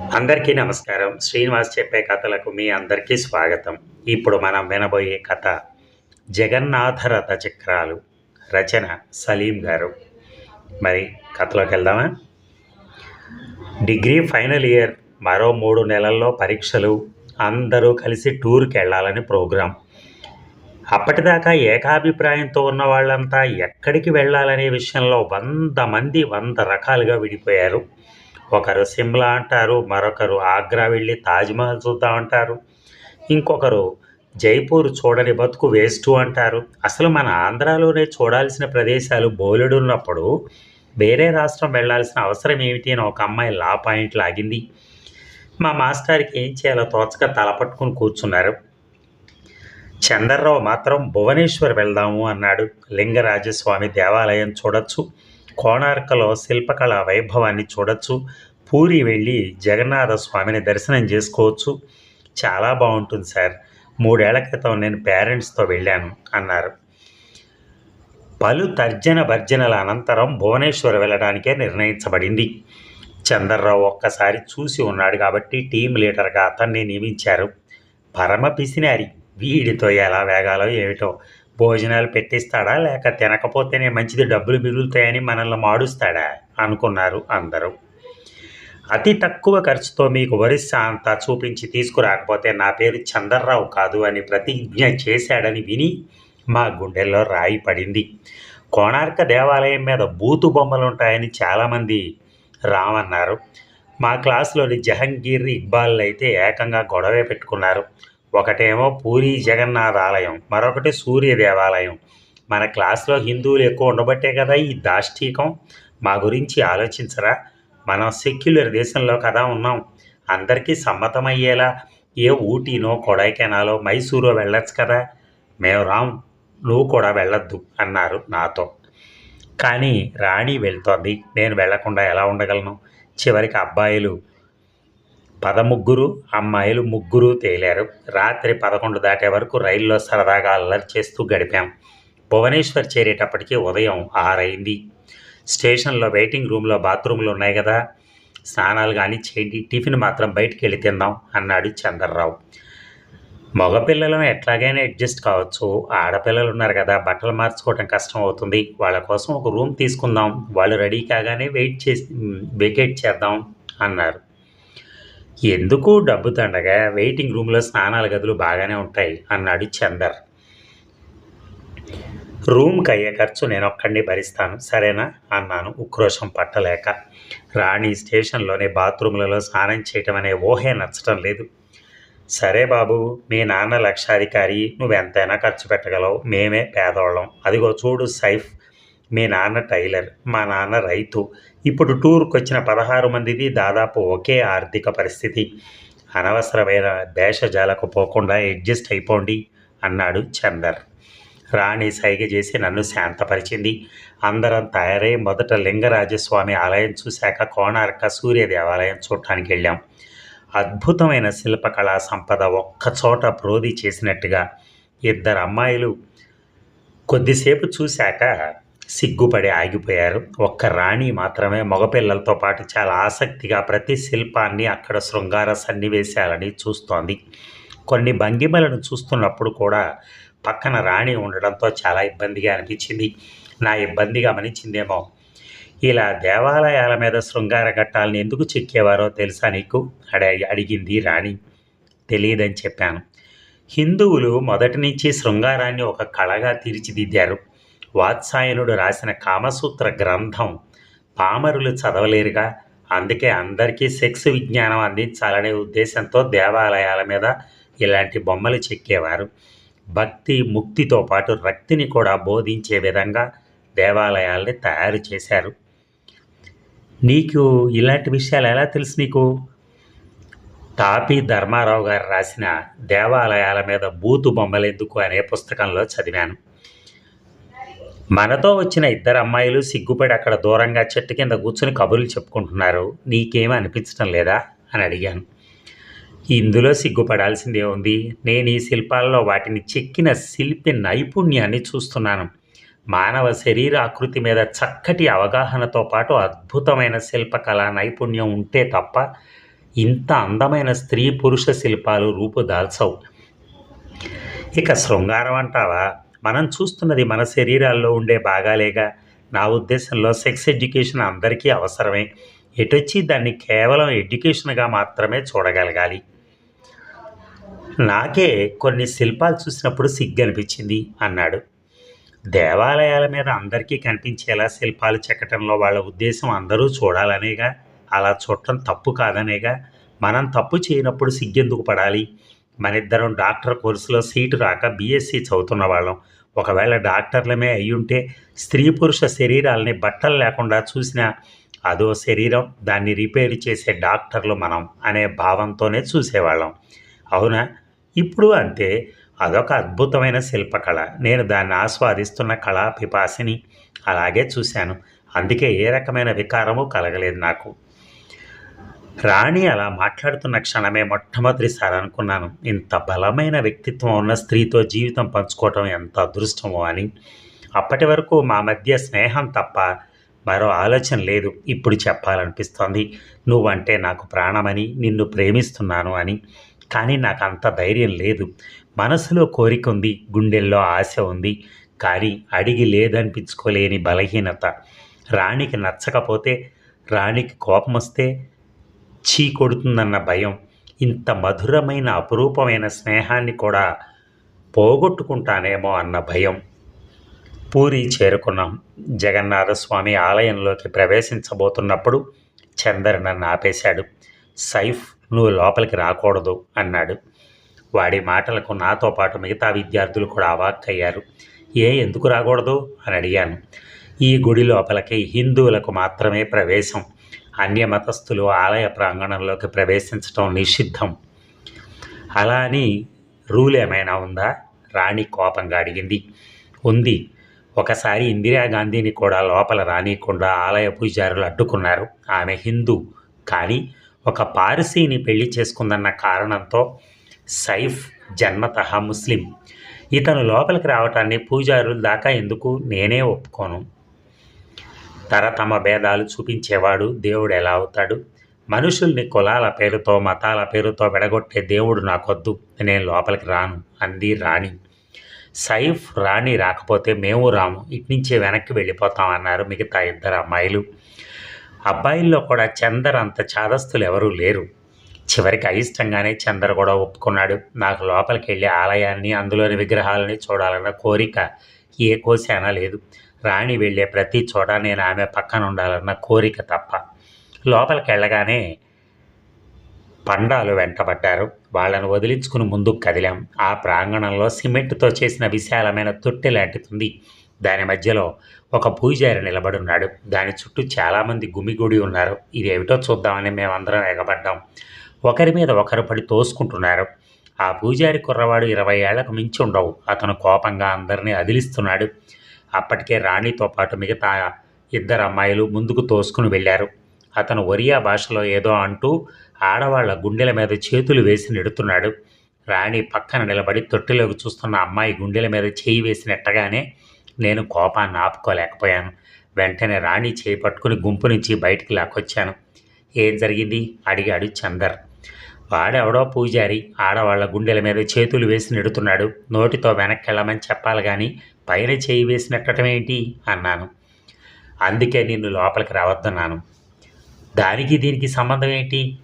అందరికీ నమస్కారం. శ్రీనివాస్ చెప్పే కథలకు మీ అందరికీ స్వాగతం. ఇప్పుడు మనం వినబోయే కథ జగన్నాథ రథ చక్రాలు రచన సలీం గారు. మరి కథలోకి వెళ్దామా? డిగ్రీ ఫైనల్ ఇయర్ మరో మూడు నెలల్లో పరీక్షలు అందరూ కలిసి టూర్కి వెళ్ళాలని ప్రోగ్రాం. అప్పటిదాకా ఏకాభిప్రాయంతో ఉన్న వాళ్ళంతా ఎక్కడికి వెళ్ళాలనే విషయంలో వంద మంది వంద రకాలుగా విడిపోయారు. ఒకరు సిమ్లా అంటారు మరొకరు ఆగ్రా వెళ్ళి తాజ్మహల్ చూద్దామంటారు ఇంకొకరు జైపూర్ చూడని బతుకు వేస్ట్ అంటారు. అసలు మన ఆంధ్రాలోనే చూడాల్సిన ప్రదేశాలు బోలెడు ఉన్నప్పుడు వేరే రాష్ట్రం వెళ్ళాల్సిన అవసరం ఏమిటి అని ఒక అమ్మాయి లా పాయింట్ లాగింది. మా మాస్టర్కి ఏం చేయాలో తోచక తల పట్టుకుని కూర్చున్నారు. చందర్రావు మాత్రం భువనేశ్వర్ వెళ్దాము అన్నాడు. లింగరాజస్వామి దేవాలయం చూడొచ్చు. కోణార్కలో శిల్పకళ వైభవాన్ని చూడొచ్చు. పూరి వెళ్ళి జగన్నాథ స్వామిని దర్శనం చేసుకోవచ్చు. చాలా బాగుంటుంది సార్. మూడేళ్ళ క్రితం నేను పేరెంట్స్తో వెళ్ళాను అన్నారు. పలు తర్జన భర్జనల అనంతరం భువనేశ్వర్ వెళ్ళడానికే నిర్ణయించబడింది. చందర్రావు ఒక్కసారి చూసి ఉన్నాడు కాబట్టి టీం లీడర్గా అతన్ని నియమించారు. పరమ పిసినారి. వీడితో ఎలా వేగాలో ఏమిటో భోజనాలు పెట్టిస్తాడా? లేక తినకపోతేనే మంచిది డబ్బులు మిగులుతాయని మనల్ని మాడుస్తాడా? అనుకున్నారు అందరూ. అతి తక్కువ ఖర్చుతో మీకు ఒరిస్సా అంతా చూపించి తీసుకురాకపోతే నా పేరు చందర్రావు కాదు అని ప్రతిజ్ఞ చేశాడని విని మా గుండెల్లో రాయి పడింది. కోణార్క దేవాలయం మీద బూతు బొమ్మలు ఉంటాయని చాలామంది రామన్నారు. మా క్లాసులోని జహంగీర్ ఇక్బాల్ అయితే ఏకంగా గొడవే పెట్టుకున్నారు. ఒకటేమో పూరి జగన్నాథ ఆలయం మరొకటి సూర్య దేవాలయం మన క్లాస్లో హిందువులు ఎక్కువ ఉండబట్టే కదా ఈ దాష్టీకం? మా గురించి ఆలోచించరా? మనం సెక్యులర్ దేశంలో కదా ఉన్నాం. అందరికీ సమ్మతమయ్యేలా ఏ ఊటీనో కొడైకెనాలో మైసూరో వెళ్ళొచ్చు కదా? మేము రాం నువ్వు కూడా వెళ్ళొద్దు అన్నారు నాతో. కానీ రాణి వెళ్తోంది. నేను వెళ్ళకుండా ఎలా ఉండగలను? చివరికి అబ్బాయిలు పదముగ్గురు అమ్మాయిలు ముగ్గురు తేలారు. రాత్రి పదకొండు దాటే వరకు రైల్లో సరదాగా అల్లరి చేస్తూ గడిపాం. భువనేశ్వర్ చేరేటప్పటికి ఉదయం ఆరైంది. స్టేషన్లో వెయిటింగ్ రూమ్లో బాత్రూమ్లు ఉన్నాయి కదా. స్నానాలు కానీ చేయండి. టిఫిన్ మాత్రం బయటికి వెళ్ళి తిందాం అన్నాడు చంద్రరావు. మగపిల్లలం ఎట్లాగైనా అడ్జస్ట్ కావచ్చు. ఆడపిల్లలు ఉన్నారు కదా. బట్టలు మార్చుకోవటం కష్టం అవుతుంది. వాళ్ళ కోసం ఒక రూమ్ తీసుకుందాం. వాళ్ళు రెడీ కాగానే వెయిట్ చేసి వెకేట్ చేద్దాం అన్నారు. ఎందుకు డబ్బు తండగా? వెయిటింగ్ రూమ్లో స్నానాల గదులు బాగానే ఉంటాయి అన్నాడు చందర్. రూమ్కి అయ్యే ఖర్చు నేను ఒక్కడిని భరిస్తాను సరేనా? అన్నాను ఉక్రోషం పట్టలేక. రాణి స్టేషన్లోనే బాత్రూమ్లలో స్నానం చేయటం అనే ఊహే నచ్చటం లేదు. సరే బాబు మీ నాన్న లక్షాధికారి నువ్వెంతైనా ఖర్చు పెట్టగలవు మేమే పేదవాళ్ళం అదిగో చూడు సైఫ్ మీ నాన్న టైలర్ మా నాన్న రైతు. ఇప్పుడు టూర్కి వచ్చిన పదహారు మందిది దాదాపు ఒకే ఆర్థిక పరిస్థితి. అనవసరమైన భేషజాలకు పోకుండా అడ్జస్ట్ అయిపోండి అన్నాడు చందర్. రాణి సైగ చేసి నన్ను శాంతపరిచింది. అందరం తయారై మొదట లింగరాజస్వామి ఆలయం చూశాక కోణార్క సూర్య దేవాలయం చూడటానికి వెళ్ళాం. అద్భుతమైన శిల్పకళా సంపద ఒక్కచోట ప్రోది చేసినట్టుగా ఇద్దరు అమ్మాయిలు కొద్దిసేపు చూశాక సిగ్గుపడి ఆగిపోయారు. ఒక్క రాణి మాత్రమే మగపిల్లలతో పాటు చాలా ఆసక్తిగా ప్రతి శిల్పాన్ని అక్కడ శృంగార సన్నివేశాలని చూస్తోంది. కొన్ని భంగిమలను చూస్తున్నప్పుడు కూడా పక్కన రాణి ఉండడంతో చాలా ఇబ్బందిగా అనిపించింది. నా ఇబ్బంది గమనించిందేమో. ఇలా దేవాలయాల మీద శృంగార ఘట్టాలను ఎందుకు చెక్కేవారో తెలుసా నీకు? అడిగి అడిగింది రాణి. తెలియదని చెప్పాను. హిందువులు మొదటి నుంచి శృంగారాన్ని ఒక కళగా తీర్చిదిద్దారు. వాత్సాయనుడు రాసిన కామసూత్ర గ్రంథం పామరులు చదవలేరుగా. అందుకే అందరికీ సెక్స్ విజ్ఞానం అందించాలనే ఉద్దేశంతో దేవాలయాల మీద ఇలాంటి బొమ్మలు చెక్కేవారు. భక్తి ముక్తితో పాటు రక్తిని కూడా బోధించే విధంగా దేవాలయాల్ని తయారు చేశారు. నీకు ఇలాంటి విషయాలు ఎలా తెలుసు నీకు? తాపి ధర్మారావు గారు రాసిన దేవాలయాల మీద బూతు బొమ్మలెందుకు అనే పుస్తకంలో చదివాను. మనతో వచ్చిన ఇద్దరు అమ్మాయిలు సిగ్గుపడి అక్కడ దూరంగా చెట్టు కింద కూర్చుని కబుర్లు చెప్పుకుంటున్నారు. నీకేమీ అనిపించడం లేదా? అని అడిగాను. ఇందులో సిగ్గుపడాల్సిందే ఉంది నేను ఈ శిల్పాల్లో వాటిని చెక్కిన శిల్పి నైపుణ్యాన్ని చూస్తున్నాను. మానవ శరీర ఆకృతి మీద చక్కటి అవగాహనతో పాటు అద్భుతమైన శిల్పకళ నైపుణ్యం ఉంటే తప్ప ఇంత అందమైన స్త్రీ పురుష శిల్పాలు రూపుదాల్చవు. ఇక శృంగారం అంటావా? మనం చూస్తున్నది మన శరీరాల్లో ఉండే భాగాలేగా. నా ఉద్దేశంలో సెక్స్ ఎడ్యుకేషన్ అందరికీ అవసరమే. ఎటొచ్చి దాన్ని కేవలం ఎడ్యుకేషన్గా మాత్రమే చూడగలగాలి. నాకే కొన్ని శిల్పాలు చూసినప్పుడు సిగ్గనిపించింది అన్నాడు. దేవాలయాల మీద అందరికీ కనిపించేలా శిల్పాలు చెక్కటంలో వాళ్ళ ఉద్దేశం అందరూ చూడాలనేగా. అలా చూడటం తప్పు కాదనేగా. మనం తప్పు చేయనప్పుడు సిగ్గెందుకు పడాలి? మన ఇద్దరం డాక్టర్ కోర్సులో సీటు రాక బీఎస్సీ చదువుతున్న వాళ్ళం. ఒకవేళ డాక్టర్లమే అయ్యుంటే స్త్రీ పురుష శరీరాలని బట్టలు లేకుండా చూసినా అదో శరీరం దాన్ని రిపేర్ చేసే డాక్టర్లు మనం అనే భావంతోనే చూసేవాళ్ళం. అవునా? ఇప్పుడు అంతే. అదొక అద్భుతమైన శిల్పకళ. నేను దాన్ని ఆస్వాదిస్తున్న కళా పిపాసిని అలాగే చూశాను. అందుకే ఏ రకమైన వికారము కలగలేదు నాకు. రాణి అలా మాట్లాడుతున్న క్షణమే మొట్టమొదటిసారి అనుకున్నాను ఇంత బలమైన వ్యక్తిత్వం ఉన్న స్త్రీతో జీవితం పంచుకోవటం ఎంత అదృష్టమో అని. అప్పటి వరకు మా మధ్య స్నేహం తప్ప మరో ఆలోచన లేదు ఇప్పుడు చెప్పాలనిపిస్తోంది. నువ్వంటే నాకు ప్రాణమని నిన్ను ప్రేమిస్తున్నాను అని. కానీ నాకు అంత ధైర్యం లేదు. మనసులో కోరిక ఉంది గుండెల్లో ఆశ ఉంది. కానీ అడిగి లేదనిపించుకోలేని బలహీనత. రాణికి నచ్చకపోతే రాణికి కోపం వస్తే చీ కొడుతుందన్న భయం ఇంత మధురమైన అపురూపమైన స్నేహాన్ని కూడా పోగొట్టుకుంటానేమో అన్న భయం. పూరి చేరుకున్నాం. జగన్నాథస్వామి ఆలయంలోకి ప్రవేశించబోతున్నప్పుడు చందర్ నన్ను ఆపేశాడు. సైఫ్ నువ్వు లోపలికి రాకూడదు అన్నాడు. వాడి మాటలకు నాతో పాటు మిగతా విద్యార్థులు కూడా అవాక్కయ్యారు ఏ ఎందుకు రాకూడదు? అని అడిగాను. ఈ గుడి లోపలికి హిందువులకు మాత్రమే ప్రవేశం. అన్య మతస్థులు ఆలయ ప్రాంగణంలోకి ప్రవేశించడం నిషిద్ధం. అలా అని రూల్ ఏమైనా ఉందా? రాణి కోపంగా అడిగింది. ఉంది. ఒకసారి ఇందిరాగాంధీని కూడా లోపల రానియకుండా ఆలయ పూజారులు అడ్డుకున్నారు. ఆమె హిందూ. కానీ ఒక పారసీని పెళ్ళి చేసుకుందన్న కారణంతో సైఫ్ జన్మత ముస్లిం. ఇతను లోపలికి రావటాన్ని పూజారుల దాకా ఎందుకు? నేనే ఒప్పుకోను. తరతమ భేదాలు చూపించేవాడు దేవుడు ఎలా అవుతాడు? మనుషుల్ని కులాల పేరుతో మతాల పేరుతో విడగొట్టే దేవుడు నాకొద్దు నేను లోపలికి రాను అంది రాణి. సైఫ్ రాణి రాకపోతే మేము రాము ఇట్నుంచే వెనక్కి వెళ్ళిపోతాం అన్నారు మిగతా ఇద్దరు అమ్మాయిలు. అబ్బాయిల్లో కూడా చందర్ అంత చాదస్తులు ఎవరూ లేరు. చివరికి అయిష్టంగానే చందర్ కూడా ఒప్పుకున్నాడు. నాకు లోపలికి వెళ్ళి ఆలయాన్ని అందులోని విగ్రహాలని చూడాలన్న కోరిక ఏ కోశానా లేదు. రాణి వెళ్ళే ప్రతి చోట నేను ఆమె పక్కన ఉండాలన్న కోరిక తప్ప. లోపలికి వెళ్ళగానే పండాలు వెంటబడ్డారు. వాళ్ళను వదిలించుకుని ముందుకు కదిలాం. ఆ ప్రాంగణంలో సిమెంట్తో చేసిన విశాలమైన తొట్టె లాంటిది దాని మధ్యలో ఒక పూజారి నిలబడున్నాడు. దాని చుట్టూ చాలామంది గుమిగూడి ఉన్నారు. ఇది ఏమిటో చూద్దామని మేమందరం ఎగబడ్డాం. ఒకరి మీద ఒకరు పడి తోసుకుంటున్నారు. ఆ పూజారి కుర్రవాడు ఇరవై ఏళ్ళకు మించి ఉండవు. అతను కోపంగా అందరినీ అదిలిస్తున్నాడు. అప్పటికే రాణితో పాటు మిగతా ఇద్దరు అమ్మాయిలు ముందుకు తోసుకుని వెళ్ళారు. అతను ఒరియా భాషలో ఏదో అంటూ ఆడవాళ్ళ గుండెల మీద చేతులు వేసి నెడుతున్నాడు. రాణి పక్కన నిలబడి తొట్టిలోకి చూస్తున్న అమ్మాయి గుండెల మీద చేయి వేసినట్టగానే నేను కోపాన్ని ఆపుకోలేకపోయాను. వెంటనే రాణి చేయి పట్టుకుని గుంపు నుంచి బయటికి లాక్కొచ్చాను. ఏం జరిగింది? అడిగాడు చందర్. వాడెవడో పూజారి ఆడవాళ్ళ గుండెల మీద చేతులు వేసి నెడుతున్నాడు. నోటితో వెనక్కి వెళ్ళమని చెప్పాలి కానీ పైన చేయి వేసినట్టటమేంటి అన్నాను. అందుకే నిన్ను లోపలికి రావద్దన్నాను. దానికి దీనికి సంబంధం ఏంటి?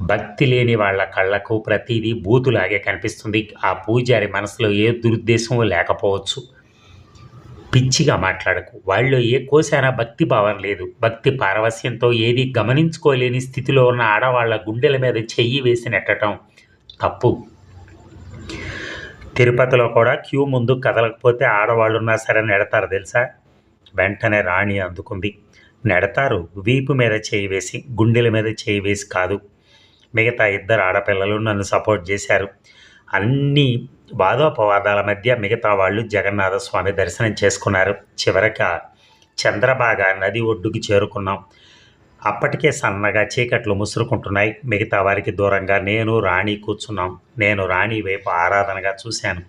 భక్తి లేని వాళ్ళ కళ్ళకు ప్రతిదీ బూతులాగే కనిపిస్తుంది. ఆ పూజారి మనసులో ఏ దురుద్దేశమో లేకపోవచ్చు. పిచ్చిగా మాట్లాడకు. వాళ్ళు ఏ కోశానా భక్తి భావం లేదు. భక్తి పారవస్యంతో ఏది గమనించుకోలేని స్థితిలో ఉన్న ఆడవాళ్ళ గుండెల మీద చెయ్యి వేసి నెట్టడం తప్పు. తిరుపతిలో కూడా క్యూ ముందు కదలకపోతే ఆడవాళ్ళు ఉన్నా సరే నెడతారు తెలుసా? వెంటనే రాణి అందుకుంది. నెడతారు. వీపు మీద చేయి వేసి గుండెల మీద చేయి వేసి కాదు. మిగతా ఇద్దరు ఆడపిల్లలు నన్ను సపోర్ట్ చేశారు. అన్నీ వాదోపవాదాల మధ్య మిగతా వాళ్ళు జగన్నాథ స్వామి దర్శనం చేసుకున్నారు. చివరక చంద్రబాగ నది ఒడ్డుకి చేరుకున్నాం. అప్పటికే సన్నగా చీకట్లు ముసురుకుంటున్నాయి. మిగతా వారికి దూరంగా నేను రాణి కూర్చున్నాం. నేను రాణి వైపు ఆరాధనగా చూశాను.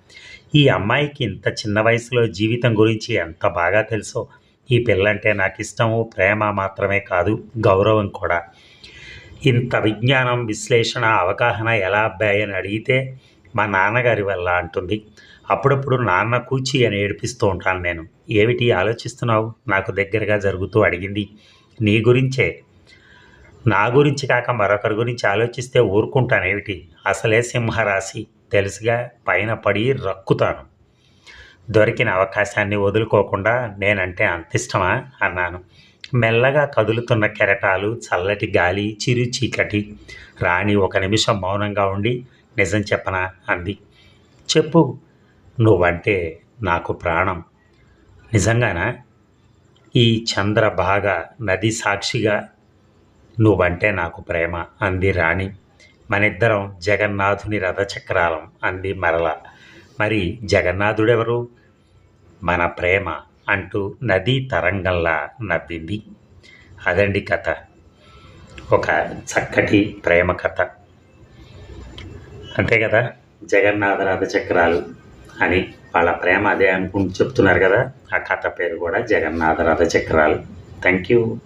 ఈ అమ్మాయికి ఇంత చిన్న వయసులో జీవితం గురించి ఎంత బాగా తెలుసో. ఈ పిల్లంటే నాకు ఇష్టము ప్రేమ మాత్రమే కాదు గౌరవం కూడా. ఇంత విజ్ఞానం విశ్లేషణ అవగాహన ఎలా అబ్బాయి అని అడిగితే మా నాన్నగారి వల్ల అంటుంది. అప్పుడప్పుడు నాన్న కూచి అని ఏడిపిస్తూ ఉంటాను నేను. ఏమిటి ఆలోచిస్తున్నావు? నాకు దగ్గరగా జరుగుతూ అడిగింది. నీ గురించే. నా గురించి కాక మరొకరి గురించి ఆలోచిస్తే ఊరుకుంటానేమిటి అసలే సింహరాశి. తెలుసుగా పైన పడి రక్కుతాను. దొరికిన అవకాశాన్ని వదులుకోకుండా నేనంటే అంత ఇష్టమా? అన్నాను. మెల్లగా కదులుతున్న కెరటాలు చల్లటి గాలి చిరు చీకటి. రాణి ఒక నిమిషం మౌనంగా ఉండి నిజం చెప్పనా? అంది. చెప్పు. నువ్వంటే నాకు ప్రాణం. నిజంగానా? ఈ చంద్రభాగ నది సాక్షిగా నువ్వంటే నాకు ప్రేమ అంది రాణి. మనిద్దరం జగన్నాథుని రథచక్రాలం అంది మరల. మరి జగన్నాథుడెవరు? మన ప్రేమ అంటూ నదీ తరంగంలా నవ్వింది. అదండి కథ. ఒక చక్కటి ప్రేమ కథ. అంతే కదా? జగన్నాథ చక్రాలు అని వాళ్ళ ప్రేమ అదే అనుకుంటూ చెప్తున్నారు కదా? ఆ కథ పేరు కూడా జగన్నాథ చక్రాలు. Thank you